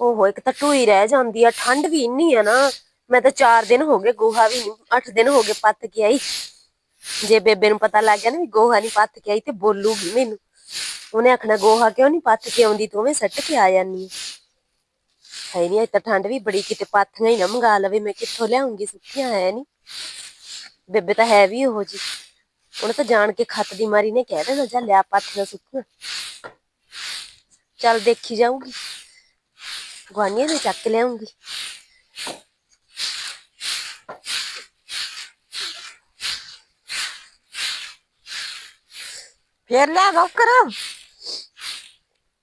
ਓਹੋ, ਇੱਕ ਤਾਂ ਟੂਈ ਰਹਿ ਜਾਂਦੀ ਆ, ਠੰਡ ਵੀ ਇੰਨੀ ਆ ਨਾ, ਮੈਂ ਤਾਂ 4 ਦਿਨ ਹੋ ਗਏ ਗੋਹਾ ਵੀ ਨਹੀਂ 8 ਦਿਨ ਹੋ ਗਏ ਪੱਤ ਕੇ ਆਈ। ਜੇ ਬੇਬੇ ਨੂੰ ਪਤਾ ਲੱਗ ਗਿਆ ਨਾ ਵੀ ਗੋਹਾ ਨਹੀਂ ਪੱਤ ਕੇ ਆਈ ਤੇ ਬੋਲੂਗੀ ਮੈਨੂੰ। ਉਹਨੇ ਆਖਣਾ, ਗੋਹਾ ਕਿਉਂ ਨਹੀਂ ਪੱਤ ਕੇ ਆਉਂਦੀ, ਤੂੰ ਵੀ ਸੱਟ ਕੇ ਆ ਜਾਨੀ ਹੈ ਨਹੀਂ ਤਾਂ ਠੰਡ ਵੀ ਬੜੀ, ਕਿਤੇ ਪਾਥੀਆਂ ਹੀ ਨਾ ਮੰਗਾ ਲਵੇ, ਮੈਂ ਕਿੱਥੋਂ ਲਿਆਉਂਗੀ, ਸੁੱਕੀਆਂ ਹੈ ਨਹੀਂ ਬੇਬੇ ਤਾਂ ਹੈ ਵੀ ਉਹ ਜੀ ਉਹਨੇ ਤਾਂ ਜਾਣ ਕੇ ਖੱਤ ਦੀ ਮਾਰੀ ਨੇ ਕਹਿ ਦੇਣਾ, ਜਾ ਲਿਆ ਪਾਥੀਆਂ ਸੁੱਕੀਆਂ। ਚੱਲ ਦੇਖੀ ਜਾਊਗੀ। ਗਵਾਨੀਆਂ ਦੇ ਚੱਕ ਕੇ ਲਿਆਉਂਗੀ ਫੇਰ ਲਿਆ ਨੌਕਰ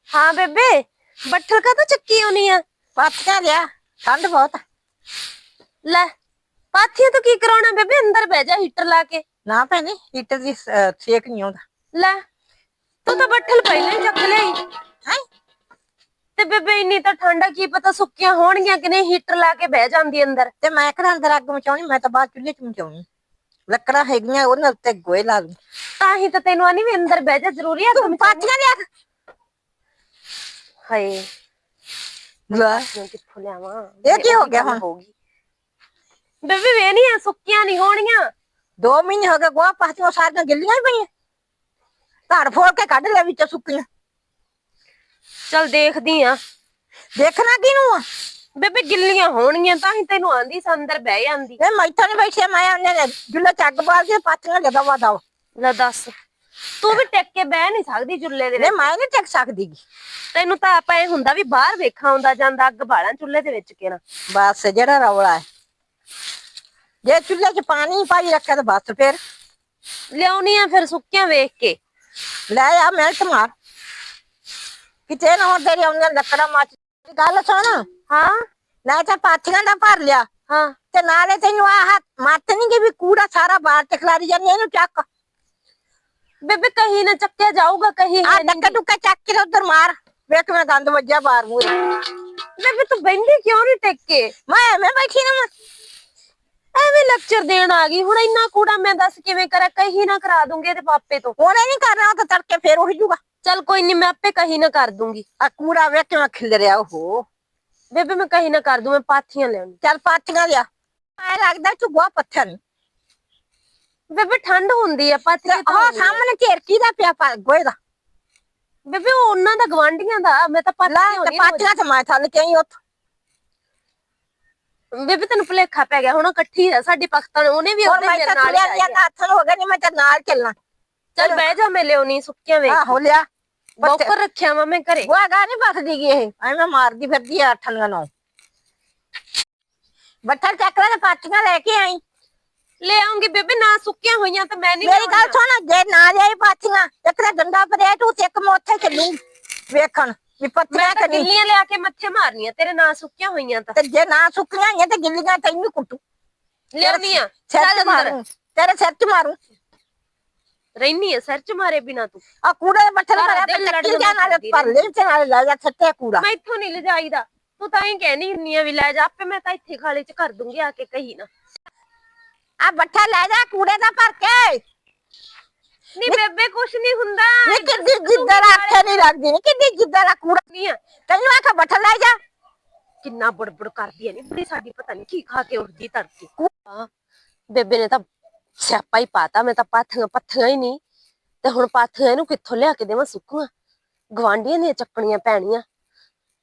ਹਾਂ ਬੇਬੇ ਬੱਠਲ ਕਾ ਤਾਂ ਚੱਕੀ ਆਉਣੀ ਆ ਪਾਥੀਆਂ ਲਿਆ ਠੰਡ ਬਹੁਤ ਆ। ਲੈ ਪਾਥੀਆਂ ਤੋਂ ਕੀ ਕਰਾਉਣਾ ਬੇਬੇ ਅੰਦਰ ਬਹਿ ਜਾ ਹੀਟਰ ਲਾ ਕੇ ਨਾ ਭੈਣੇ ਹੀਟਰ ਦੀ ਅਹ, ਸੇਕ ਨਹੀਂ ਆਉਂਦਾ ਲੈ ਤੂੰ ਤਾਂ ਬੱਠਲ ਪਹਿਲਾਂ ਹੀ ਚੱਕ ਲਈ ਹੈ ਤੇ ਬੇਬੇ ਇੰਨੀ ਤਾਂ ਠੰਡਾ ਕੀ ਪਤਾ ਸੁੱਕੀਆਂ ਹੋਣਗੀਆਂ ਕਿ ਨਹੀਂ ਹੀਟਰ ਲਾ ਕੇ ਬਹਿ ਜਾਂਦੀ ਅੰਦਰ। ਤੇ ਮੈਂ ਕਿਹੜਾ ਅੰਦਰ ਅੱਗ ਮਚਾਉਣੀ ਮੈਂ ਤਾਂ ਬਾਹਰ ਚੁੱਲ੍ਹੇ ਚ ਮਚਾਉਣੀ। ਲੱਕੜਾਂ ਹੈਗੀਆਂ ਉਹਨਾਂ ਉੱਤੇ ਗੋਏ ਲਾ ਦੂੰ। ਤਾਂ ਹੀ ਤਾਂ ਤੈਨੂੰ ਆਨੀ ਵੀ ਅੰਦਰ ਬਹਿ ਜਾ ਜ਼ਰੂਰੀ ਆ ਤੂੰ ਪਾਥੀਆਂ ਲਿਆ ਹਾਏ। ਲੈ। ਮੈਂ ਕਿੱਥੋਂ ਲਿਆਵਾਂ? ਇਹ ਕੀ ਹੋ ਗਿਆ ਹੁਣ? ਹੋਊਗੀ। ਬੇਬੇ ਵੇ ਨਹੀਂ ਆ ਸੁੱਕੀਆਂ ਨਹੀਂ ਹੋਣੀਆਂ ਦੋ ਮਹੀਨੇ ਹੋ ਗਏ ਗੋਆ ਪਾਥੀਆਂ ਸਾਰੀਆਂ ਗਿੱਲੀਆਂ ਹੀ ਪਈਆਂ। ਧੜ ਫੋੜ ਕੇ ਕੱਢ ਲਿਆ ਵਿੱਚ ਸੁੱਕੀਆਂ। ਚਲ ਦੇਖਦੀ ਆ। ਦੇਖਣਾ ਕਿਹਨੂੰ ਆ? ਬੇਬੇ ਗਿੱਲੀਆਂ ਹੋਣਗੀਆਂ ਤਾਂ ਹੀ ਤੈਨੂੰ ਆਂਦੀ ਸੀ ਅੰਦਰ ਬਹਿ ਜਾਂਦੀ। ਇਹ ਮੈਥੋਂ ਨਹੀਂ ਬੈਠਿਆ ਮੈਂ ਉਹਨੇ ਨੇ ਜੁੱਲੇ ਚੱਗ ਬਾਲ ਕੇ ਪਾਥੀਆਂ ਲਗਾ ਵਾਦਾ ਲੈ ਦੱਸ ਤੂੰ ਵੀ ਟਿਕ ਕੇ ਬਹਿ ਨਹੀਂ ਸਕਦੀ ਚੁੱਲ੍ਹੇ ਦੇ ਨੇ ਵਿੱਚ। ਮੈਂ ਨਹੀਂ ਟਿਕ ਸਕਦੀ। ਗੀ। ਤੈਨੂੰ ਤਾਂ ਆਪਾਂ ਇਹ ਹੁੰਦਾ ਵੀ ਬਾਹਰ ਵੇਖਾਂ ਆਉਂਦਾ ਜਾਂਦਾ ਅੱਗ ਬਾਲਾਂ ਚੁੱਲ੍ਹੇ ਦੇ ਵਿੱਚ ਕਿਹੜਾ। ਬਸ ਜਿਹੜਾ ਰੌਲਾ ਹੈ। ਜੇ ਚੁੱਲ੍ਹੇ 'ਚ ਪਾਣੀ ਪਾਈ ਰੱਖਿਆ ਤਾਂ ਬਸ ਫਿਰ। ਲਿਆਉਣੀ ਆ ਫਿਰ ਸੁੱਕੀਆਂ ਵੇਖ ਕੇ। ਲੈ ਆ ਮਿਲਟ ਮਾਰ। ਕਿਤੇ ਨਾ ਹੋਰ ਤੇਰੀ ਆਉਂਦੀਆਂ ਲੱਕੜਾਂ ਮੱਚ ਗੱਲ ਸੁਣ ਹਾਂ ਨਾ ਤਾਂ ਪਾਥੀਆਂ ਦਾ ਭਰ ਲਿਆ ਹਾਂ ਤੇ ਨਾਲੇ ਤੈਨੂੰ ਆਹ ਮੱਤ ਨਹੀਂ ਕਿ ਵੀ ਕੂੜਾ ਸਾਰਾ ਬਾਹਰ ਤੇ ਖਲਾਰੀ ਜਾਂਦੀ ਇਹਨੂੰ ਚੱਕ। ਬੇਬੇ ਕਹੀਂ ਨਾ ਚੱਕਿਆ ਜਾਊਗਾ ਕਹੀਂ ਆ ਡੱਕਾ ਡੁੱਕਾ ਚੱਕ ਕੇ ਉਧਰ ਮਾਰ ਵੇਖ ਮੈਂ ਦੰਦ ਵੱਜਿਆ ਬਾਹਰ ਮੂਰੇ ਬੇਬੇ ਤੂੰ ਬੈਠੀ ਕਿਉਂ ਨਹੀਂ ਟਿਕ? ਕੇ ਮੈਂ ਮੈਂ ਬੈਠੀ ਨਾ ਮੈਂ ਐਵੇਂ ਲੈਕਚਰ ਦੇਣ ਆ ਗਈ ਹੁਣ ਇੰਨਾ ਕੂੜਾ ਮੈਂ ਦੱਸ ਕਿਵੇਂ ਕਰਾਂ ਕਹੀਂ ਨਾ ਕਰਾ ਦੂੰਗੀ ਇਹਦੇ ਪਾਪੇ ਤੋਂ। ਉਹਨੇ ਨਹੀਂ ਕਰਨਾ ਉਹ ਤਾਂ ਤੜਕੇ ਫੇਰ ਉਹੀ ਜੂਗਾ ਚੱਲ ਕੋਈ ਨਹੀਂ ਮੈਂ ਆਪੇ ਕਹੀਂ ਨਾ ਕਰ ਦੂੰਗੀ। ਆ ਕੂੜਾ ਵੇਖ ਕੇ ਮੈਂ ਖਿਲ ਰਿਹਾ ਉਹ ਬੇਬੇ ਮੈਂ ਕਹੀਂ ਨਾ ਕਰ ਦੂੰ ਮੈਂ ਪਾਥੀਆਂ ਲਿਆਉਣੀ ਚੱਲ ਪਾਥੀਆਂ ਲਿਆ। ਐ ਲੱਗਦਾ ਗੋਆ ਪੱਥਰ। ਬੇਬੇ ਠੰਡ ਹੁੰਦੀ ਆ ਪਾਥੀਆਂ ਉਹ। ਸਾਹਮਣੇ ਢੇਰਕੀ ਦਾ ਪਿਆ ਪਾ ਗੋਏ ਦਾ? ਬੇਬੇ ਉਹ ਉਹਨਾਂ ਦਾ ਗਵਾਂਢੀਆਂ ਦਾ ਮੈਂ ਤਾਂ ਪਾਥੀਆਂ ਤੇ ਹੋਣੀ ਪਾਥੀਆਂ ਤੇ ਮੈਂ ਥੱਲ ਕੇ ਆਈ ਉੱਥੋਂ। ਬੇਬੇ ਤੈਨੂੰ ਭੁਲੇਖਾ ਪੈ ਗਿਆ ਹੁਣ ਇਕੱਠੀ ਆ ਸਾਡੀ ਪਖਤਨ ਉਹਨੇ ਵੀ ਉਹਦੇ ਮੇਰੇ ਨਾਲ ਹੀ ਤੁਰਿਆ ਆਈ ਨਹੀਂ ਆ। ਹੱਥ ਹੋ ਗਿਆ ਨਹੀਂ ਮੈਂ ਤਾਂ ਨਾਲ ਚੱਲਣਾ। ਚੱਲ। ਬਹਿ ਜਾ ਮੈਂ ਲਿਆਉਣੀ ਸੁੱਕੀਆਂ ਵੇਖ। ਆਹੋ ਲਿਆ। ਬੌਕਰ ਰੱਖਿਆ ਵਾ ਮੈਂ ਘਰੇ। ਗੋਆ ਗਾ ਨਹੀਂ ਬਸਦੀ ਗੀ ਇਹ। ਐਵੇਂ ਮਾਰਦੀ ਫਿਰਦੀ ਆ ਅੱਠਾਂ ਨੂੰ ਬੱਠਲ ਚੱਕ ਲੈ ਤੇ ਲੈ ਕੇ ਆਈ। ਲੈ ਆਉਂਗੀ ਬੇਬੇ ਨਾ ਸੁੱਕੀਆਂ ਹੋਈਆਂ ਤਾਂ ਮੈਂ ਨਹੀਂ ਮੇਰੀ ਗੱਲ ਸੁਣ ਜੇ ਨਾ ਜਾਈ ਪਾਥੀਆਂ ਇੱਕ ਤਾਂ ਡੰਡਾ ਪਰੇਟ ਉਹ ਇੱਕ ਮੈਂ ਉੱਥੇ ਚੱਲੂ। ਵੇਖਣ ਵੀ ਪੱਥਰਾਂ ਤਾਂ ਗਿੱਲੀਆਂ ਲਿਆ ਕੇ ਮੱਥੇ ਮਾਰਨੀਆਂ ਤੇਰੇ ਨਾ ਸੁੱਕੀਆਂ ਹੋਈਆਂ ਤਾਂ। ਤੇ ਜੇ ਨਾ ਸੁੱਕੀਆਂ ਹੋਈਆਂ ਤੇ ਗਿੱਲੀਆਂ ਤੈਨੂੰ ਕੁੱਟੂ। ਲਿਆਉਣੀ ਆ ਸਿਰ ਚੱਲ ਅੰਦਰ ਮਾਰੂ। ਤੇਰੇ ਸਿਰ ਚ ਮਾਰੂ। ਰਹਿਨੀ ਆ ਸਿਰ ਚ ਮਾਰੇ ਬਿਨਾ ਤੂੰ ਆ ਕੂੜੇ ਦੇ ਬੱਠਲ ਸਾਰਾ ਭਰਿਆ ਦਿਨ ਤੇ ਲੜਨ ਚੱਕੀ ਜਾ ਨਾਲੇ ਫਿਰਦੀ ਭਰ ਲੈ ਤੇ ਨਾਲੇ ਲੈ ਜਾ ਛੱਟੇ ਕੂੜਾ ਮੈਂ ਇੱਥੋਂ ਨਹੀਂ ਲਿਜਾਈਦਾ ਤੂੰ ਤਾਂ ਹੀ ਕਹਿਨੀ ਹੁੰਨੀ ਆ ਵੀ ਲੈ ਜਾ ਆਪੇ ਮੈਂ ਤਾਂ ਇੱਥੇ ਖਾਲੇ ਚ ਕਰ ਦੂੰਗੀ ਆ ਕੇ ਕਹੀ ਨਾ ਆ ਬੱਠਾ ਲੈ ਜਾ ਕੂੜੇ ਦਾ ਭਰ ਕੇ ਨਹੀਂ ਬੇਬੇ ਕੁਛ ਨਹੀਂ ਹੁੰਦਾ ਨੀ ਕਿੱਡੀ ਜਿੱਦਾਂ ਆਖੇ ਨਹੀਂ ਲੱਗਦੀ ਨੀ ਕਿੱਡੀ ਜਿੱਦਾਂ ਦਾ ਕੂੜਾ ਨਹੀਂ ਆ ਤੈਨੂੰ ਆਖਾ ਬੱਠਾ ਲੈ ਜਾ ਕਿੰਨਾ ਬੜਬੜ ਕਰਦੀ ਐ ਨੀ ਬੜੀ ਸਾਡੀ ਪਤਾ ਨਹੀਂ ਕੀ ਖਾ ਕੇ ਉੱਠਦੀ ਤੜਕੇ ਹਾਂ, ਬੇਬੇ ਨੇ ਤਾਂ ਸਿਆਪਾ ਹੀ ਪਾਤਾ, ਮੈਂ ਤਾਂ ਪਾਥੀਆਂ ਪੱਥੀਆਂ ਹੀ ਨਹੀਂ। ਤੇ ਹੁਣ ਪਾਥੀਆਂ ਇਹਨੂੰ ਕਿੱਥੋਂ ਲਿਆ ਕੇ ਦੇਵਾਂ ਸੁੱਕੂਆਂ? ਗਵਾਂਢੀਆਂ ਦੀਆਂ ਚੱਕਣੀਆਂ ਪੈਣੀਆਂ।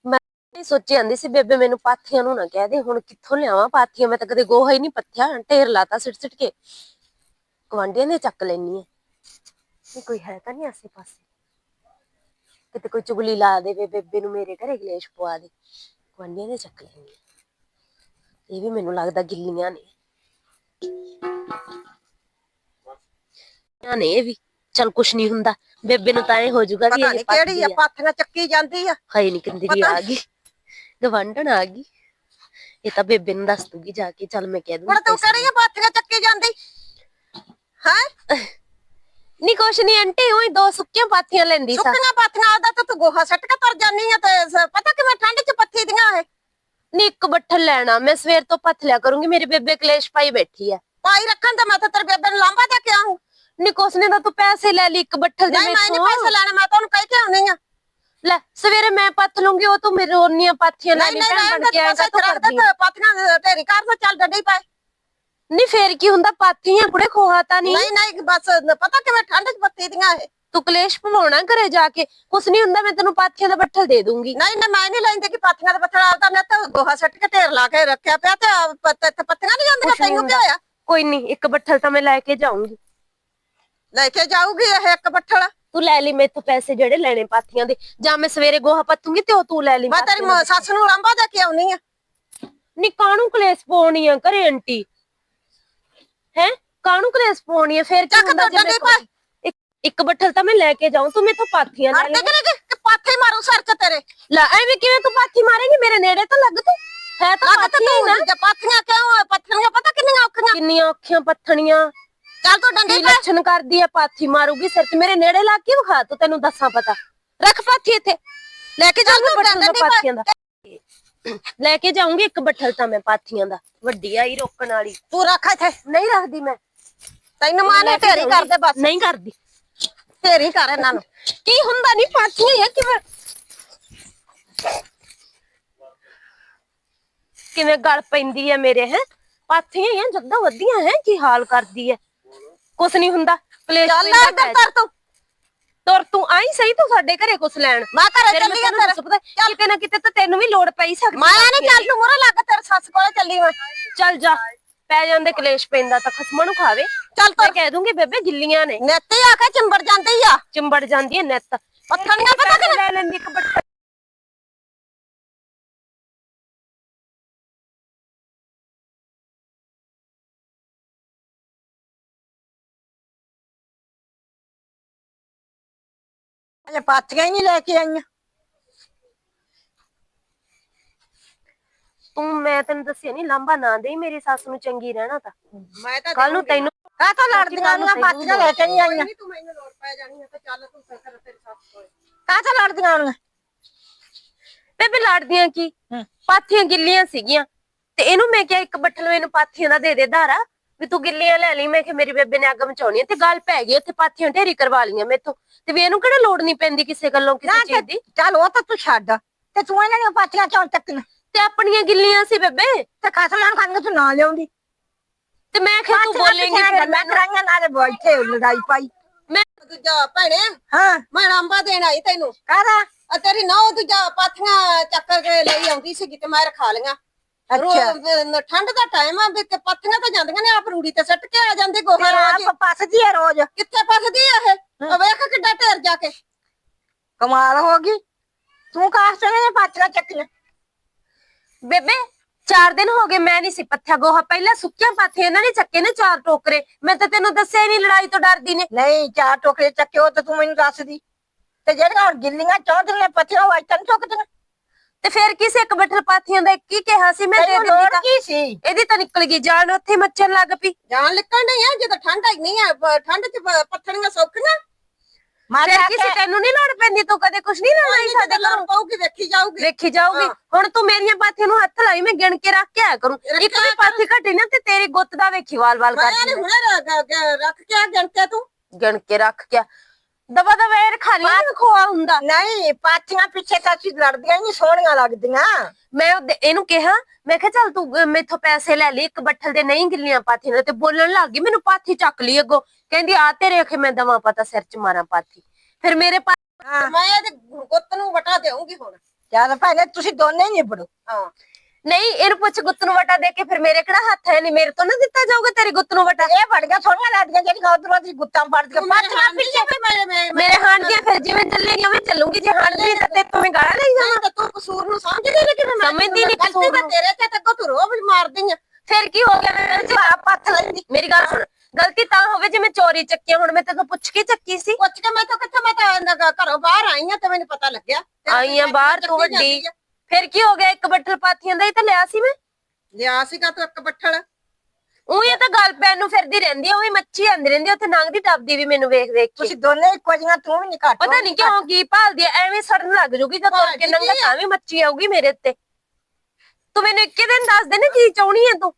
ਮੈਂ ਇਹ ਸੋਚੀ ਜਾਂਦੀ ਸੀ, ਬੇਬੇ ਮੈਨੂੰ ਪਾਥੀਆਂ ਨੂੰ ਨਾ ਕਹਿ ਦੇ, ਹੁਣ ਕਿੱਥੋਂ ਲਿਆਵਾਂ ਪਾਥੀਆਂ? ਮੈਂ ਤਾਂ ਕਦੇ ਗੋਹਾ ਹੀ ਨਹੀਂ ਪੱਥਿਆ, ਢੇਰ ਲਾਤਾ ਸਿੱਟ ਸਿੱਟ ਕੇ। ਗਵਾਂਢੀਆਂ ਦੇ ਚੱਕ ਲੈਣੀ ਹੈ। ਨਹੀਂ, ਕੋਈ ਹੈ ਤਾਂ ਨਹੀਂ ਆਸੇ ਪਾਸੇ ਕਿਤੇ ਕੋਈ ਚੁਗਲੀ ਲਾ ਦੇਵੇ ਬੇਬੇ ਨੂੰ ਮੇਰੇ ਘਰੇ ਗਲੇਸ਼ ਪਵਾ ਦੇ। ਗਵਾਂਢੀਆਂ ਦੇ ਚੱਕ ਲੈਣੀ ਹੈ। ਇਹ ਵੀ ਮੈਨੂੰ ਲੱਗਦਾ ਗਿੱਲੀਆਂ ਨੇ। ਨਾ ਨੇ ਇਹ ਵੀ ਚਲ ਕੁਛ ਨਹੀਂ ਹੁੰਦਾ ਬੇਬੇ ਨੂੰ ਤਾਂ ਇਹ ਹੋ ਜਾਊਗਾ ਵੀ ਪਤਾ ਇਹ ਨਹੀਂ ਕਿਹੜੀ ਆ ਪਾਥੀਆਂ ਚੱਕੀ ਜਾਂਦੀ ਆ। ਹਾਏ ਨੀ ਕੰਦਰੀ ਆ ਗਈ ਗਵਾਂਢਣ ਆ ਗਈ। ਇਹ ਤਾਂ ਬੇਬੇ ਨੂੰ ਦੱਸ ਦੂਗੀ ਜਾ ਕੇ ਚੱਲ ਮੈਂ ਕਹਿ ਦੂੰਗੀ ਹੁਣ ਤੂੰ ਪੈਸੇ। ਕਿਹੜੀਆਂ ਪਾਥੀਆਂ ਚੱਕੀ ਜਾਂਦੀ? ਹੈ? ਨਹੀਂ ਕੁਛ ਨਹੀਂ ਆਂਟੀ ਉਹੀ ਦੋ ਸੁੱਕੀਆਂ ਪਾਥੀਆਂ ਲੈਂਦੀ ਸਾ। ਸੁੱਕੀਆਂ ਪਾਥੀਆਂ ਆਦਾ ਤਾਂ ਤੂੰ ਗੋਹਾ ਸੱਟ ਕੇ ਤਰ ਜਾਨੀ ਆ ਤੇ ਸ- ਪਤਾ ਕਿਵੇਂ ਠੰਡ ਚ ਪੱਥੀ ਦੀਆਂ ਇਹ? ਨਹੀਂ ਇੱਕ ਬੱਠਲ ਲੈਣਾ ਮੈਂ ਸਵੇਰ ਤੋਂ ਪੱਥ ਲਿਆ ਕਰੂੰਗੀ ਮੇਰੀ ਬੇਬੇ ਕਲੇਸ਼ ਪਾਈ ਬੈਠੀ ਆ। ਪਾਈ ਰੱਖਣ ਤੇ ਮੈਂ ਤਾਂ ਤੇਰੇ ਬੇਬੇ ਨੂੰ ਲਾਂਬਾ ਦੇ ਕੇ ਆਉਂ ਨਹੀਂ ਕੁਛ ਨੇ ਤਾਂ ਤੂੰ ਪੈਸੇ ਲੈ ਲਈ ਇੱਕ ਬੱਠਲ ਦੇ ਨਹੀਂ ਮੈਂ ਨਹੀਂ ਪੈਸੇ ਲੈਣੇ ਮੈਂ ਤਾਂ ਉਹਨੂੰ ਕਹਿ ਕੇ ਆਉਣੀ ਆ ਲੈ ਸਵੇਰੇ ਮੈਂ ਪੱਥ ਲੂੰਗੀ ਉਹ ਤੂੰ ਮੇਰੇ ਉਹਨੀਆਂ ਪਾਥੀਆਂ ਲੈ ਨਹੀਂ ਬਣ ਕੇ ਆਏਗਾ ਤੂੰ ਕਰਦੀ ਦੇ ਢੇਰੀ ਘਰ ਤੋਂ ਚੱਲ ਡੰਡੀ ਪਏ। ਨਹੀਂ ਫੇਰ ਕੀ ਹੁੰਦਾ ਪਾਥੀਆਂ ਕੁੜੇ ਖੋਹਾ ਤਾਂ ਨਹੀਂ ਨਹੀਂ ਨਹੀਂ ਬਸ ਪਤਾ ਕਿਵੇਂ ਠੰਡ ਚ ਬੱਤੀ ਦੀਆਂ ਇਹ। ਤੂੰ ਕਲੇਸ਼ ਪਵਾਉਣਾ ਘਰੇ ਜਾ ਕੇ ਕੁਛ ਨਹੀਂ ਹੁੰਦਾ ਮੈਂ ਤੈਨੂੰ ਪਾਥੀਆਂ ਦਾ ਬੱਠਲ ਦੇ ਦੂੰਗੀ। ਨਹੀਂ ਨਾ ਮੈਂ ਨਹੀਂ ਲੈਂਦੀ ਕਿ ਪਾਤੀਆਂ ਦਾ ਬੱਠਲ ਆਪਦਾ ਨੇ ਤਾਂ ਗੋਹਾ ਸੱਟ ਕੇ ਢੇਰ ਲਾ ਕੇ ਰੱਖਿਆ ਪਿਆ ਤੇ ਪੱਤ- ਇੱਥੇ ਪੱਤੀਆਂ ਨਹੀਂ ਜਾਂਦੀਆਂ ਤੈਨੂੰ ਕੀ। ਹੋਇਆ ਕੋਈ ਨਹੀਂ ਇੱਕ ਬੱਠਲ ਤਾਂ ਮੈਂ ਲੈ ਕੇ ਜਾਊਂਗੀ। ਲੈ ਕੇ ਜਾਊਗੀ ਇਹ ਇੱਕ ਬੱਠਲ। ਤੂੰ ਲੈ ਲਈ ਮੇਥੋਂ ਪੈਸੇ ਜਿਹੜੇ ਲੈਣੇ ਪਾਥੀਆਂ ਦੇ। ਜਾਂ ਮੈਂ ਸਵੇਰੇ ਗੋਹਾ ਪੱਤੂੰਗੀ ਤੇ ਉਹ ਤੂੰ ਲੈ ਲਈ ਮੈਂ ਤੇਰੀ ਮਾਂ- ਸੱਸ ਨੂੰ ਰੰਬਾ ਦੇ ਕੇ ਆਉਣੀ ਆ। ਨੀ ਕਾਹਨੂੰ ਕਲੇਸ਼ ਪਾਉਣੀ ਆ ਘਰੇ ਆਂਟੀ? ਹੈ? ਕਾਹਨੂੰ ਕਲੇਸ਼ ਪਾਉਣੀ ਆ? ਫੇਰ ਕੀ ਚੱਕ ਹੁੰਦਾ ਜੇ ਕੋਲ- ਇੱਕ ਇੱਕ ਬੱਠਲ ਤਾਂ ਮੈਂ ਲੈ ਕੇ ਜਾਊਂ ਤੂੰ ਮੇਥੋਂ ਪਾਥੀਆਂ ਲੈ ਕਰੇ ਕਿ ਪਾਥੇ ਮਾਰੂ ਸਿਰ ਚ ਤੇਰੇ? ਲੈ ਐਵੇਂ ਕਿਵੇਂ ਤੂੰ ਪਾਥੀ ਮਾਰੇਂਗੀ? ਮੇਰੇ ਨੇੜੇ ਤਾਂ ਲੱਗ ਤੂੰ। ਹੈ ਤਾਂ ਲੱਗ ਤੇ ਪਾਥੀ ਨਾ। ਤੂੰ ਜੇ ਪਾਥੀਆਂ ਕਿਉਂ ਪੱਥਣੀਆਂ ਪਤਾ ਕਿੰਨੀਆਂ ਔਖੀਆਂ? ਕਿੰਨੀਆਂ ਔਖੀਆਂ ਪੱਥਣੀਆਂ। ਚੱਲ ਤੂੰ ਕੀ ਡੰਡੀ ਪਾ। ਲੱਛਣ ਕਰਦੀ ਆ ਪਾਥੀ ਮਾਰੂਗੀ ਸਿਰ ਤੇ ਮੇਰੇ ਨੇੜੇ ਲਾ ਕੇ ਵਿਖਾ ਤੂੰ ਤੈਨੂੰ ਦੱਸਾਂ ਪਤਾ। ਰੱਖ ਪਾਥੀ ਇੱਥੇ। ਲੈ ਕੇ ਚੱਲ ਤੂੰ ਡੰਡੀ। ਪਾਥੀਆਂ ਦਾ। ਲੈ ਕੇ ਜਾਊਂਗੀ ਇੱਕ ਬੱਠਲ ਤਾਂ ਮੈਂ ਪਾਥੀਆਂ ਦਾ। ਵੱਡੀ ਆਈ ਰੋਕਣ ਵਾਲੀ। ਤੂੰ ਰੱਖ ਇੱਥੇ। ਨਹੀਂ ਰੱਖਦੀ ਮੈਂ। ਤੈਨੂੰ ਮਾਂ ਨੇ ਕੇ ਢੇਰੀ। ਕਰਦੇ ਬਸ। ਨਹੀਂ ਕਰਦੀ। ਢੇਰੀ ਕਰ ਇਹਨਾਂ ਨੂੰ। ਕੀ ਹੁੰਦਾ? ਨਹੀਂ ਪਾਥੀਆਂ ਹੀ ਆ ਕਿਵੇਂ? ਕਿਵੇਂ ਗਲ ਪੈਂਦੀ ਹੈ ਮੇਰੇ ਹੈ? ਪਾਥੀਆਂ ਆ ਜੱਦਾਂ ਵਧੀਆਂ ਹੈ? ਕੀ ਹਾਲ ਕਰਦੀ ਹੈ ਕੁਛ ਨਹੀਂ ਹੁੰਦਾ। ਕਲੇਸ਼ ਚੱਲ ਪੈਂਦਾ ਇੱਧਰ ਕਰ ਤੂੰ। ਤੁਰ ਤੂੰ ਆਈ ਸਹੀ ਤੂੰ ਸਾਡੇ ਘਰੇ ਕੁਛ ਲੈਣ। ਮੈਂ ਘਰੇ ਚੱਲੀ ਆ ਤੈਨੂੰ ਤੇਰੇ ਦੱਸ ਪਤਾ ਕਿਤੇ ਨਾ ਕਿਤੇ ਤਾਂ ਤੈਨੂੰ ਵੀ ਲੋੜ ਪਈ ਸਕਦੀ ਮੈਂ ਨਹੀਂ ਚੱਲ ਤੂੰ ਮੁਰੇ ਲੱਗ ਤੇਰੇ ਸੱਸ ਕੋਲੇ ਚੱਲੀ ਮੈਂ। ਚੱਲ ਜਾ ਪੈ ਜਾਂਦੇ ਕਲੇਸ਼ ਪੈਂਦਾ ਤਾਂ ਖਸਮਾਂ ਨੂੰ ਖਾਵੇ। ਚੱਲ ਮੈਂ ਤੁਰ। ਕਹਿ ਦੂੰਗੀ ਬੇਬੇ ਗਿੱਲੀਆਂ ਨੇ। ਨੇਤੀ ਆ ਕੇ ਚਿੰਬੜ ਜਾਂਦੀ ਆ। ਚਿੰਬੜ ਜਾਂਦੀ ਹੈ ਨਿੱਤ। ਪੱਥਣੀਆਂ ਪਤਾ ਕਿ ਲੈ ਲੈਂਦੀ ਇੱਕ ਬੱਟਾ ਅਜੇ ਪਾਥੀਆਂ ਹੀ ਨਹੀਂ ਲੈ ਕੇ ਆਈਆਂ। ਤੂੰ ਮੈਂ ਤੈਨੂੰ ਦੱਸਿਆ ਨਹੀਂ ਲਾਂਬਾ ਨਾ ਦੇਈ ਮੇਰੀ ਸੱਸ ਨੂੰ ਚੰਗੀ ਰਹਿਣਾ ਤਾਂ। ਮੈਂ ਤਾਂ ਕੱਲ ਨੂੰ ਤੈਨੂੰ ਕਾਹ ਤੋਂ ਲੜਦੀਆਂ ਨੂੰ ਪਾਥੀਆਂ ਲੈ ਕੇ ਨਹੀਂ ਆਈਆਂ। ਤੂੰ ਮੈਨੂੰ ਲੋੜ ਪੈ ਜਾਣੀ ਹੈ ਤੇ ਚੱਲ ਤੂੰ ਸਫਰ ਤੇਰੀ ਸੱਸ ਕੋਲ। ਕਾਹ ਤੋਂ ਲੜਦੀਆਂ ਨੂੰ ਬੇਬੇ ਲੜਦੀਆਂ ਕੀ। ਪਾਥੀਆਂ ਗਿੱਲੀਆਂ ਸੀਗੀਆਂ ਤੇ ਇਹਨੂੰ ਮੈਂ ਕਿਹਾ ਇੱਕ ਬੱਠਲ ਮੈਨੂੰ ਪਾਥੀਆਂ ਦਾ ਦੇ ਦੇ ਧਾਰਾ। ਵੀ ਤੂੰ ਗਿੱਲੀਆਂ ਲੈ ਲਈ ਮੈਂ ਕਿ ਮੇਰੀ ਬੇਬੇ ਨੇ ਅੱਗ ਮਚਾਉਣੀ ਹੈ ਤੇ ਗੱਲ ਪੈ ਗਈ ਉੱਥੇ ਪਾਥੀਆਂ ਢੇਰੀ ਕਰਵਾ ਲਈਆਂ ਮੇਥੋਂ। ਤੇ ਵੀ ਇਹਨੂੰ ਕਿਹੜਾ ਲੋੜ ਨਹੀਂ ਪੈਂਦੀ ਕਿਸੇ ਗੱਲੋਂ ਕਿਸੇ ਚੀਜ਼ ਦੀ? ਚੱਲ ਉਹ ਤਾਂ ਤੂੰ ਛੱਡ। ਤੇ ਤੂੰ ਇਹਨਾਂ ਦੀਆਂ ਪਾਥੀਆਂ ਕਿਉਂ ਚੱਕੀਆਂ ਤੇ ਆਪਣੀਆਂ ਗਿੱਲੀਆਂ ਸੀ ਬੇਬੇ? ਤੇ ਖਸਮਾਂ ਖਾਂਗੇ ਤੂੰ ਨਾ ਲਿਆਉਂਦੀ। ਤੇ ਮੈਂ ਕਿਹਾ ਤੂੰ ਬੋਲੇਂਗੀ ਫਿਰ ਮੈਨੂੰ। ਕਰਾਈਆਂ ਨਾਲੇ ਬੈਠੇ ਲੜਾਈ ਪਾਈ। ਮੈਂ ਦੂਜਾ ਭੈਣੇ ਹਾਂ। ਮੈਂ ਰਾਂਬਾ ਦੇਣ ਆਈ ਤੈਨੂੰ। ਕਾਹਦਾ? ਤੇਰੀ ਨੌ ਦੂਜਾ ਪਾਥੀਆਂ ਚੱਕ ਕੇ ਲਈ ਆਉਂਦੀ ਸੀਗੀ ਤੇ ਮੈਂ ਰਖਾ ਲੀਆਂ ਅੱਛਾ। ਰੋ- ਠੰਡ ਦਾ ਟਾਈਮ ਆ ਵੀ ਤੇ ਪੱਥੀਆਂ ਤਾਂ ਜਾਂਦੀਆਂ ਨੇ ਆਪ ਰੂੜੀ ਤੇ ਸੱਟ ਕੇ ਆ ਜਾਂਦੀ ਗੋਹਾ ਰੋਜ਼। ਆਪ ਪਸਦੀ ਹੈ ਰੋਜ਼। ਕਿੱਥੇ ਫਸਦੀ ਆ ਇਹ? ਉਹ ਵੇਖ ਕਿੱਡਾ ਢੇਰ ਜਾ ਕੇ। ਕਮਾਲ ਹੋ ਗਈ। ਤੂੰ ਕਾਹ ਨੇ ਪਾਥੀਆਂ ਚੱਕੀਆਂ। ਬੇਬੇ ਚਾਰ ਦਿਨ ਹੋ ਗਏ ਮੈਂ ਨਹੀਂ ਸੀ ਪੱਥਿਆ ਗੋਹਾ। ਪਹਿਲਾਂ ਸੁੱਕੀਆਂ ਪਾਥੀਆਂ ਇਹਨਾਂ ਨੇ ਚੱਕੇ ਨੇ ਚਾਰ ਟੋਕਰੇ। ਮੈਂ ਤਾਂ ਤੈਨੂੰ ਦੱਸਿਆ ਹੀ ਨਹੀਂ ਲੜਾਈ ਤੋਂ ਡਰਦੀ ਨੇ। ਨਹੀਂ ਚਾਰ ਟੋਕਰੇ ਚੱਕੇ ਉਹ ਤਾਂ ਤੂੰ ਮੈਨੂੰ ਦੱਸਦੀ। ਤੇ ਜਿਹੜੀਆਂ ਹੁਣ ਗਿੱਲੀਆਂ ਚੌਂਦੀਆਂ ਪੱਥੀਆਂ ਉਹ ਅੱਜ ਚੁੱਕਦੀਆਂ ਤੇ ਫਿਰ ਕਿਸੇ ਇੱਕ ਬੱਠਲ ਪਾਥੀਆਂ ਦਾ ਹੀ ਕਿਹਾ ਸੀ ਮੈਂ ਦੇ ਤੈਨੂੰ ਲੋੜ ਕੀ ਸੀ? ਇਹਦੀ ਤਾਂ ਨਿਕਲ ਗਈ ਜਾਨ ਉੱਥੇ ਮੱਚਣ ਲੱਗ ਪਈ। ਜਾਨ ਨਿਕਲ ਨਹੀਂ ਆ? ਜਦੋਂ ਠੰਡ ਹੈ ਨਹੀਂ ਆ ਠੰਡ ਚ ਪ- ਪੱਥਣੀਆਂ ਸੌਖੀਆਂ। ਫਿਰ ਤਾਂ ਕਿਸੇ ਤੈਨੂੰ ਨਹੀਂ ਲੋੜ ਪੈਂਦੀ ਤੂੰ ਕਦੇ ਕੁਛ ਨਹੀਂ ਲੜਾਈ ਸਾਡੇ ਸਾਡੇ ਘਰੋਂ। ਪਊਗੀ ਵੇਖੀ ਜਾਊਗੀ। ਵੇਖੀ ਜਾਊਗੀ। ਹਾਂ। ਹੁਣ ਤੂੰ ਮੇਰੀਆਂ ਪਾਥੀਆਂ ਨੂੰ ਹੱਥ ਲਾਈ ਮੈਂ ਗਿਣ ਕੇ ਰੱਖ ਕੇ ਆਇਆ ਕਰੂੰ। ਰੱਖਿਆ ਇੱਕ ਵੀ ਪਾਥੀ ਘਟੀ ਨਾ ਤੇ ਤੇਰੀ ਗੁੱਤ ਦਾ ਵੇਖੀ ਵਾਲ ਵਾਲ ਮੈਂ ਕਰਦੀ ਨਹੀਂ ਹੁਣੇ ਰੱਖ ਕੇ ਆ ਗਿਣਤੇ ਤੂੰ। ਗਿਣ ਕੇ ਰੱਖ ਕੇ ਦਵਾ ਦਵਾ ਇਹ ਖਾ ਲਈ ਖੋਆ ਹੁੰਦਾ। ਨਹੀਂ ਪਾਥੀਆਂ ਪਿੱਛੇ ਤਾਂ ਅਸੀਂ ਲੜਦੀਆਂ ਹੀ ਨਹੀਂ ਸੋਹਣੀਆਂ ਲੱਗਦੀਆਂ। ਮੈਂ ਉਹਦੇ- ਇਹਨੂੰ ਕਿਹਾ ਮੈਂ ਕਿਹਾ ਚੱਲ ਤੂੰ ਮੈਥੋਂ ਪੈਸੇ ਲੈ ਲਈ ਇੱਕ ਬੱਠਲ ਦੇ ਨਹੀਂ ਗਿੱਲੀਆਂ ਪਾਥੀਆਂ ਦੇ ਤੇ ਬੋਲਣ ਲੱਗ ਗਈ ਮੈਨੂੰ ਪਾਥੀ ਚੱਕ ਲਈ ਅੱਗੋਂ। ਕਹਿੰਦੀ ਆ ਤੇਰੇ ਅਖੇ ਮੈਂ ਦਵਾ ਪਤਾ ਸਿਰ ਚ ਮਾਰਾਂ ਪਾਥੀ। ਫਿਰ ਮੇਰੇ ਪਾ ਹਾਂ। ਮੈਂ ਇਹਦੇ ਗੁੱਤ ਨੂੰ ਵਟਾ ਦੇਵਾਂਗੀ ਹੁਣ। ਜ਼ਿਆਦਾ ਭੈਣੇ ਤੁਸੀਂ ਦੋਨੇ ਹੀ ਨਿਬੜੋ। ਹਾਂ। ਨਹੀਂ ਇਹਨੂੰ ਪੁੱਛ ਗੁੱਤ ਨੂੰ ਵਟਾ ਦੇ ਕੇ ਫਿਰ ਮੇਰੇ ਕਿਹੜਾ ਹੱਥ ਹੈ? ਨਹੀਂ ਮੇਰੇ ਤੋਂ ਨਾ ਦਿੱਤਾ ਜਾਊਗਾ ਤੇਰੀ ਗੁੱਤ ਨੂੰ ਵਟਾ। ਇਹ ਬੜੀਆਂ ਸੋਹਣੀਆਂ ਲੱਗਦੀਆਂ ਜਿਹੜੀਆਂ ਉਧਰੋਂ ਦੀ ਗੁੱਤਾਂ ਫੜਦੀਆਂ ਪਿੱਛੇ ਮੇਰੇ ਮੇਰੇ ਮੇਰੇ ਹਾਣਦੀਆਂ ਫਿਰ ਜਿਵੇਂ ਚੱਲੇਗੀ ਉਵੇਂ ਚੱਲੂਗੀ। ਜੇ ਹਾਣਦੀ ਤਾਂ ਤੇ ਤੂੰ ਗਾਲਾਂ ਲਈ ਜਾ ਨਹੀਂ ਤਾਂ ਤੂੰ ਕਸੂਰ ਨੂੰ ਸਮਝਦੀ ਨਹੀਂ ਕਿ ਮੈਂ ਸਮਝਦੀ ਨੀ ਗਲਤੀ ਕਸੂਰ। ਤੇਰੇ ਤੇ ਤੱਕ ਤੂੰ ਰੋਬ ਮਾਰਦੀ ਆ। ਫਿਰ ਕੀ ਹੋ ਗਿਆ? ਚ ਆਪ ਹੱਥ ਲੈਂਦੀ ਮੇਰੀ ਗੱਲ ਸੁਣ। ਗਲਤੀ ਤਾਂ ਹੋਵੇ ਜੇ ਮੈਂ ਚੋਰੀ ਚੱਕੀ ਹੁਣ ਮੈਂ ਤੈਨੂੰ ਪੁੱਛ ਕੇ ਚੱਕੀ ਸੀ। ਪੁੱਛ ਕੇ ਮੈਂ ਤਾਂ ਕਿੱਥੇ ਮੈਂ ਤਾਂ ਘਰੋਂ ਬਾਹਰ ਆਈ ਆ ਤੇ ਮੈਨੂੰ ਪਤਾ ਲੱਗਿਆ। ਆਈ ਆਂ ਬਾਹਰ ਤੂੰ ਵੱਡੀ। ਫਿਰ ਕੀ ਹੋ ਗਿਆ? ਇੱਕ ਬੱਠਲ ਪਾਥੀਆਂ ਦਾ ਹੀ ਤਾਂ ਲਿਆ ਸੀ ਮੈਂ। ਲਿਆ ਸੀਗਾ ਤੂੰ ਇੱਕ ਬੱਠਲ। ਉਹ ਇਹ ਤਾਂ ਗੱਲ ਪੈਨ ਨੂੰ ਫਿਰਦੀ ਰਹਿੰਦੀ ਆ ਉਹ ਵੀ ਮੱਛੀ ਆਂਦੀ ਰਹਿੰਦੀ ਆ, ਉੱਥੇ ਲੰਘਦੀ ਟੱਪਦੀ ਵੀ ਮੈਨੂੰ ਵੇਖ ਵੇਖ ਕੇ। ਤੁਸੀਂ ਦੋਨੇ ਇੱਕੋ ਜਿਹੀਆਂ ਤੂੰ ਵੀ ਨਹੀਂ ਘੱਟ ਪਤਾ ਨਹੀਂ ਕਿਉਂ ਕੀ ਭਾਲਦੀ ਆ ਐਵੇਂ ਸੜਨ ਲੱਗ ਜੂਗੀ ਜਦ ਤੁਰ ਕੇ ਭਾਲਦੀ ਨੰਗਾ? ਤਾਂ ਵੀ ਮੱਛੀ ਆਊਗੀ ਮੇਰੇ ਉੱਤੇ। ਤੂੰ ਮੈਨੂੰ ਇੱਕੇ ਦਿਨ ਦੱਸ ਦੇ ਨਾ ਕੀ ਚਾਹੁੰਦੀ ਆ ਤੂੰ।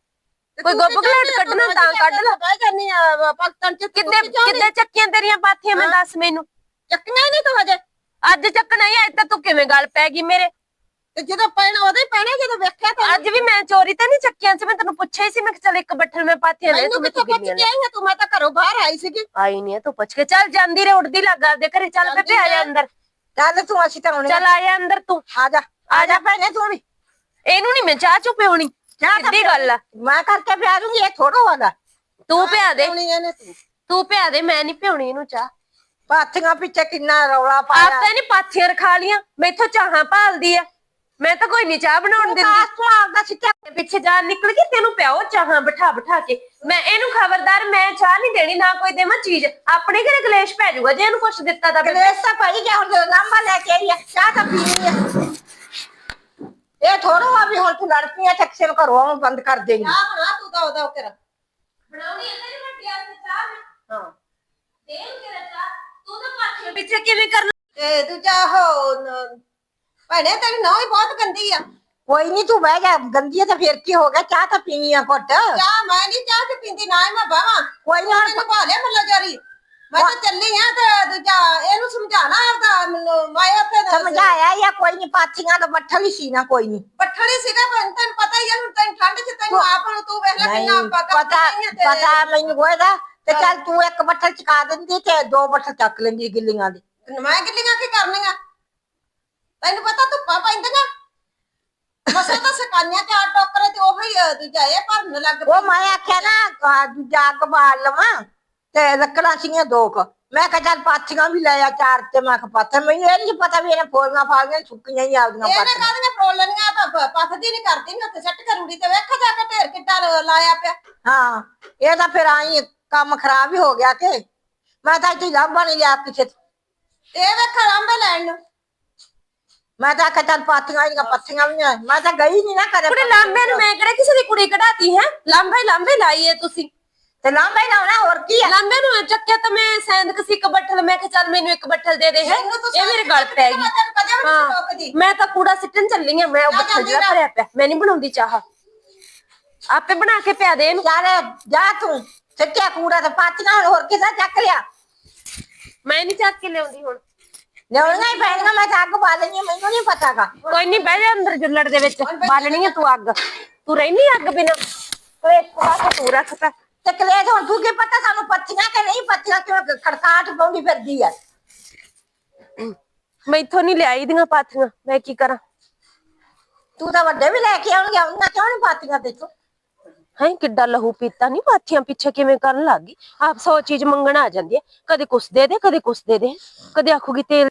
ਕੋਈ ਗੁੱਬ ਚਾਹੁੰਦੀ ਕੱਢਣਾ? ਤੂੰ ਕੱਢ ਲੈ। ਬਹਿ ਜਾਨੀ ਆ ਪਾਕਿਸਤਾਨ ਚ ਕਿੱਦੇ? ਕਿੱਦੇ ਚੱਕੀਆਂ ਤੇਰੀਆਂ ਪਾਥੀਆਂ? ਮੈਂ। ਦੱਸ ਮੈਨੂੰ। ਚੱਕੀਆਂ ਨਹੀਂ ਤੂੰ ਹਜੇ। ਅੱਜ ਚੱਕਣਾ ਹੀ ਅੱਜ ਤਾਂ ਤੂੰ ਕਿਵੇਂ ਗੱਲ ਪੈ ਗਈ ਮੇਰੇ? ਤੇ ਜਦੋਂ ਪੈਣਾ ਉਹਦੇ ਹੀ ਪੈਣਾ ਜਦੋਂ ਵੇਖਿਆ ਤਾਂ ਅੱਜ ਵੀ ਮੈਂ ਚੋਰੀ ਤਾਂ ਨਹੀਂ ਚੱਕਿਆ ਸੀ ਮੈਂ ਤੈਨੂੰ ਪੁੱਛਿਆ ਹੀ ਸੀ ਮੈਂ ਕਿ ਚੱਲ ਇੱਕ ਬੱਠਲ ਮੈਂ ਪਾਥੀਆਂ ਲੈ ਮੈਨੂੰ ਤੂੰ ਕਿੱਥੋਂ ਕਿੱਥੋਂ ਪੁੱਛ ਗਿਣੀਆਂ ਕੇ ਆਈ ਆਂ? ਤੂੰ ਮੈਂ ਤਾਂ ਘਰੋਂ ਬਾਹਰ ਆਈ ਸੀਗੀ। ਆਈ ਨਹੀਂ ਤੂੰ ਪੁੱਛ ਕੇ ਚੱਲ ਜਾਂਦੀ ਰੇ ਉੱਡਦੀ ਲੱਗ ਆਪਦੇ ਘਰੇ ਚੱਲ ਜਾਂਦੀ ਬੇਬੇ ਆ ਜਾ ਆ। ਅੰਦਰ। ਚੱਲ ਤੂੰ ਅਸੀਂ ਤਾਂ ਹੁਣ ਚੱਲ ਆ ਜਾ ਅੰਦਰ ਤੂੰ। ਆ ਜਾ ਆ ਜਾ। ਭੈਣੇ। ਤੂੰ ਵੀ ਇਹਨੂੰ ਨਹੀਂ ਮੈਂ ਚਾਹ ਚੁ ਪਿਉਣੀ ਚਾਹ ਤਾਂ ਸਿੱਧੀ ਗੱਲ ਆ। ਮੈਂ ਕਰਕੇ ਪਿਆ ਦੂੰਗੀ ਇਹ ਥੋੜਾ ਵਾਲਾ ਤੂੰ ਪਿਆ ਦੇ। ਆਉਣੀ ਇਹਨੇ। ਤੂੰ ਤੂੰ ਪਿਆ ਦੇ ਮੈਂ ਨਹੀਂ ਪਿਉਣੀ ਇਹਨੂੰ ਚਾਹ। ਪਾਥੀਆਂ ਪਿੱਛੇ ਕਿੰਨਾ ਰੌਲਾ ਆਪ ਪਾਇਆ। ਤਾਂ ਇਹਨੇ ਪਾਥੀਆਂ ਰਖਾ ਲੀਆਂ ਮੈਥੋਂ ਚਾਹਾਂ ਭਾਲਦੀ ਆ। ਮੈਂ ਤਾਂ ਕੋਈ ਨਹੀਂ ਚਾਹ ਬਣਾਉਣ ਦਿੰਦੀ। ਕਾਸ ਤੂੰ ਆਪਦਾ ਸਿੱਟਿਆ ਪਿੱਛੇ ਜਾਨ ਨਿਕਲ ਗਈ ਤੈਨੂੰ ਪਿਆਓ ਚਾਹਾਂ ਬਿਠਾ ਬਿਠਾ ਕੇ। ਮੈਂ ਇਹਨੂੰ ਖਬਰਦਾਰ ਮੈਂ ਚਾਹ ਨਹੀਂ ਦੇਣੀ ਨਾ ਕੋਈ ਦੇਵਾਂ ਚੀਜ਼। ਆਪਣੇ ਘਰੇ ਕਲੇਸ਼ ਪੈ ਜਾਊਗਾ ਜੇ ਇਹਨੂੰ ਕੁਛ ਦਿੱਤਾ ਤਾਂ। ਕਲੇਸ਼ ਤਾਂ ਪਈ ਗਿਆ ਹੁਣ ਜਦੋਂ ਲਾਂਬਾ ਲੈ ਕੇ ਆਈ ਆ ਚਾਹ ਤਾਂ ਪੀਣੀ ਆ। ਇਹ ਥੋੜਾ ਆ ਵੀ ਹੁਣ ਤੂੰ ਲੜ ਪਈ ਆ ਟੈਕਸੀ ਨੂੰ ਘਰੋਂ ਆਉਣ ਬੰਦ ਕਰ ਦੇਂਗੀ। ਆ ਬਣਾ ਤੂੰ ਤਾਂ ਉਹਦਾ ਕਰ। ਬਣਾਉਣੀ ਹੈ ਤੇਰੀ ਵੱਡੀ ਆਸ ਚਾਹ ਮੈਂ? ਹਾਂ। ਦੇ ਨੂੰ ਕਿਹੜਾ ਚਾਹ। ਤੂੰ ਤਾਂ ਪਾਥੀਆਂ ਪਿੱਛੇ ਕਿਵੇਂ ਕਰਨਾ? ਤੇ ਦੂਜਾ ਹੋ ਭੈਣੇ ਤੇਰੀ ਨੌਂ ਹੀ ਬਹੁਤ ਗੰਦੀ ਆ। ਕੋਈ ਨਹੀਂ ਤੂੰ ਬਹਿ ਜਾ। ਗੰਦੀ ਆ ਤਾਂ ਫੇਰ ਕੀ ਹੋ ਗਿਆ? ਚਾਹ ਤਾਂ ਪੀਣੀ ਆ ਘੁੱਟ। ਚਾਹ ਮੈਂ ਨਹੀਂ ਚਾਹ ਤੇ ਪੀਂਦੀ ਨਾ ਹੀ ਮੈਂ ਬਾਵਾ ਕੋਈ ਨੀ ਹੁਣ ਮੈਨੂੰ ਭਾਲੇ ਮੱਲਾ ਜਾਰੀ। ਮੈਂ ਤਾਂ ਚੱਲੀ ਆ ਤੇ ਦੂਜਾ ਇਹਨੂੰ ਸਮਝਾਣਾ ਆਪਦਾ ਮੈਨੂੰ ਮੈਂ ਉੱਥੇ ਨਾ- ਸਮਝਾਇਆ ਜਾਂ ਕੋਈ ਨਹੀਂ ਪਾਥੀਆਂ ਦਾ ਮੱਠਾ ਵੀ ਸੀ ਨਾ ਕੋਈ ਨਹੀਂ ਪੱਠੜੀ ਸੀਗਾ ਪਰ ਤੈਨੂੰ ਪਤਾ ਹੀ ਆ ਹੁਣ ਤੈਨੂੰ ਠੰਡ ਚ ਤੈਨੂੰ ਆਪ ਨੂੰ ਤੂੰ ਵੇਖ ਲੈ ਨਹੀਂ ਕਿੰਨਾ ਪਤਾ ਪਤਾ ਪਤਾ ਮੈਨੂੰ ਹੋਏਗਾ ਤੇ ਚੱਲ ਤੂੰ ਇੱਕ ਬੱਠਲ ਚਕਾ ਦਿੰਦੀ ਤੇ ਦੋ ਬੱਠਲ ਚੱਕ ਲੈਂਦੀ ਗਿੱਲੀਆਂ ਦੀ। ਮੈਂ ਗਿੱਲੀਆਂ ਕੀ ਕਰਨੀਆਂ? ਤੈਨੂੰ ਪਤਾ ਧੁੱਪਾਂ ਪੈਂਦੀਆਂ। ਮਸਾਂ ਤਾਂ ਸਕਾਨੀਆਂ ਚ ਆ ਟੋਕਰੇ ਤੇ ਉਹੀ ਅ, ਦੂਜਾ ਇਹ ਭਰਨ ਲੱਗ ਉਹ ਮੈਂ ਆਖਿਆ ਨਾ ਆਹ ਦੂਜਾ ਅੱਗ ਬਾਲ ਲਵਾਂ ਤੇ ਲੱਕੜਾਂ ਸੀਗੀਆਂ ਦੋ ਕੁ। ਮੈਂ ਕਿਹਾ ਚੱਲ ਪਾਥੀਆਂ ਵੀ ਲੈ ਆ ਚਾਰ ਤੇ ਮੈਂ ਕਿਹਾ ਪਾਥੀਆਂ ਮੈਨੂੰ ਇਹ ਨਹੀਂ ਪਤਾ ਵੀ ਇਹਨੇ ਫੋਲੀਆਂ ਫਾਲੀਆਂ ਸੁੱਕੀਆਂ ਹੀ ਆਪਦੀਆਂ ਇਹਨੇ ਪਾਥੀਆਂ। ਕਾਹਦੀਆਂ ਪ੍ਰੋਲਣੀਆਂ ਤਾਂ ਪ- ਪੱਥਦੀ ਨਹੀਂ ਕਰਦੀ ਨਹੀਂ ਉੱਥੇ ਸੱਟ ਕਰੂਗੀ ਤੇ ਵੇਖ ਜਾ ਕੇ ਢੇਰ ਕਿੱਡਾ ਲ- ਲਾਇਆ ਪਿਆ। ਹਾਂ ਇਹ ਤਾਂ ਫਿਰ ਆਈ ਕੰਮ ਖਰਾਬ ਹੀ ਹੋ ਗਿਆ ਕਿ। ਮੈਂ ਤਾਂ ਇੱਥੇ ਲੱਭਾ ਨਹੀਂ ਲਿਆ ਕਿਸੇ ਤੋਂ। ਇਹ ਵੇਖ ਲਾਂਬੇ ਲੈਣ ਨੂੰ। ਮੈਂ ਤਾਂ ਆਖਿਆ ਚੱਲ ਪਾਥੀਆਂ ਇਹਦੀਆਂ ਪੱਥੀਆਂ ਵੀ ਆ ਮੈਂ ਤਾਂ ਗਈ ਨਹੀਂ ਨਾ ਕਰੇ ਕੁੜੇ ਲਾਂਬੇ ਨੂੰ ਮੈਂ ਕਿਹੜਾ ਕਿਸੇ ਦੀ ਕੁੜੀ ਕਢਾਤੀ ਹੈ? ਲਾਂਬੇ ਲਾਂਬੇ ਲਾਈਏ ਤੁਸੀਂ। ਤੇ ਲਾਂਬਾ ਹੀ ਲਾਉਣਾ ਹੋਰ ਕੀ ਆ? ਲਾਂਬੇ ਨੂੰ ਚੱਕਿਆ ਤਾਂ ਮੈਂ ਸੈਂਦਕ ਸੀ ਇੱਕ ਬੱਠਲ ਮੈਂ ਕਿਹਾ ਚੱਲ ਮੈਨੂੰ ਇੱਕ ਬੱਠਲ ਦੇ ਦੇ ਹੈ? ਮੈਨੂੰ ਤੂੰ ਇਹ ਮੇਰੇ ਗਲ ਪੈ ਗਈ। ਮੈਂ ਤੈਨੂੰ ਕਦੇ ਵੀ ਨਹੀਂ ਹਾਂ। ਟੋਕਦੀ ਮੈਂ ਤਾਂ ਕੂੜਾ ਸਿੱਟਣ ਚੱਲੀ ਆ ਮੈਂ ਉਹ ਬੱਠਲ ਜਿਹੜਾ। ਭਰਿਆ ਪਿਆ। ਮੈਂ ਨਹੀਂ ਬਣਾਉਂਦੀ ਚਾਹ। ਆਪੇ ਬਣਾ ਕੇ ਪਿਆ ਦੇ ਇਹਨੂੰ। ਚੱਲ ਜਾ ਤੂੰ। ਸਿੱਟਿਆ ਕੂੜਾ ਤੇ ਪਾਥੀਆਂ ਹੋਰ ਕਿਸਾ ਚੱਕ ਲਿਆ? ਮੈਂ ਨਹੀਂ ਚੱਕ ਕੇ ਲਿਆਉਂਦੀ ਹੁਣ। ਲਿਆਉਣੀਆਂ ਹੀ ਪੈਣੀਆਂ ਮੈਂ ਤਾਂ ਅੱਗ ਬਾਲਣੀ ਆ, ਮੈਨੂੰ ਨਹੀਂ ਪਤਾਗਾ ਕੋਈ ਨਹੀਂ ਬਹਿ ਜਾ ਅੰਦਰ ਜੁੱਲੜ ਦੇ ਵਿੱਚ ਬਾਲਣੀ ਆ ਤੂੰ ਅੱਗ। ਤੂੰ ਰਹਿਨੀ ਅੱਗ ਬਿਨਾ? ਓਏ ਇੱਕ ਪਾਸੇ ਤੂੰ ਰੱਖਤਾ ਤੇ। ਕਲੇਸ਼ ਹੁਣ ਤੂੰ ਕੀ ਪਤਾ ਸਾਨੂੰ ਪੱਥੀਆਂ ਕਿ ਨਹੀਂ ਪੱਥੀਆਂ ਕਿਉਂ ਖੜਕਾਟ ਪਾਉਂਦੀ ਫਿਰਦੀ ਆ? ਮੈਥੋਂ ਨਹੀਂ ਲਿਆਈ ਦੀਆਂ ਪਾਥੀਆਂ ਮੈਂ ਕੀ ਕਰਾਂ? ਤੂੰ ਤਾਂ ਵੱਡੇ ਵੀ ਲੈ ਕੇ ਆਉਣਗੇ ਉਹਨਾਂ ਕਿਉਂ ਨਹੀਂ ਪਾਥੀਆਂ ਤੇ ਤੂੰ ਹੈ ਕਿੱਡਾ ਲਹੂ ਪੀਤਾ ਨਹੀਂ ਪਾਥੀਆਂ ਪਿੱਛੇ ਕਿਵੇਂ ਕਰਨ ਲੱਗ ਗਈ? ਆਪ ਸੌ ਚੀਜ਼ ਮੰਗਣ ਆ ਜਾਂਦੀ ਹੈ ਕਦੇ ਕੁਛ ਦੇ ਦੇ ਕਦੇ ਕੁਛ ਦੇ ਦੇ। ਕਦੇ ਆਖੂਗੀ ਤੇਲ